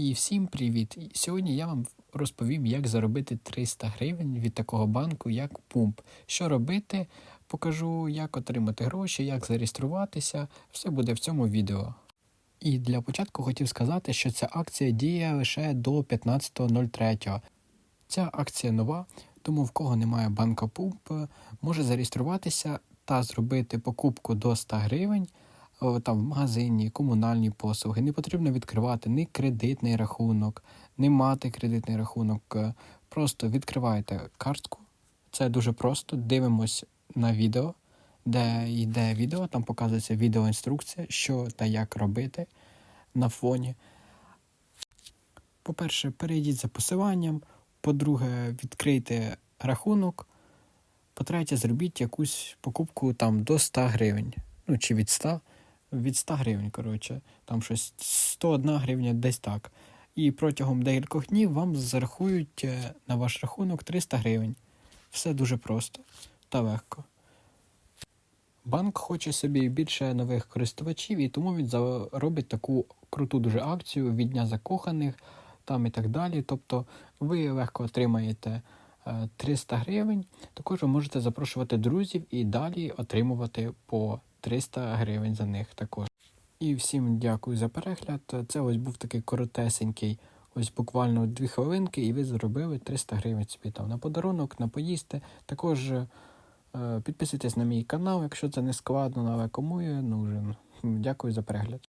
І всім привіт! Сьогодні я вам розповім, як заробити 300 гривень від такого банку, як Пумп. Що робити, покажу, як отримати гроші, як зареєструватися. Все буде в цьому відео. І для початку хотів сказати, що ця акція діє лише до 15.03. Ця акція нова, тому в кого немає банка Пумп, може зареєструватися та зробити покупку до 100 гривень там в магазині, комунальні послуги. Не потрібно відкривати ні кредитний рахунок, не мати кредитний рахунок. Е, Просто відкриваєте картку. Це дуже просто. Дивимось на відео, де йде відео, там показується відеоінструкція, що та як робити на фоні. По-перше, перейдіть за посиланням. По-друге, відкрийте рахунок. По-третє, зробіть якусь покупку там до 100 гривень. Ну, чи від 100, від 100 гривень, коротше. Там щось 101 гривня, десь так. І протягом декількох днів вам зарахують е, на ваш рахунок 300 гривень. Все дуже просто та легко. Банк хоче собі більше нових користувачів, і тому він робить таку круту дуже акцію від Дня закоханих там і так далі. Тобто ви легко отримаєте е, 300 гривень. Також ви можете запрошувати друзів і далі отримувати по 300 гривень за них також. І всім дякую за перегляд. Це ось був такий коротесенький, ось буквально дві хвилинки, і ви зробили 300 гривень собі там на подарунок, на поїсти. Також е, підписуйтесь на мій канал, якщо це не складно, але кому я нужен. Дякую за перегляд.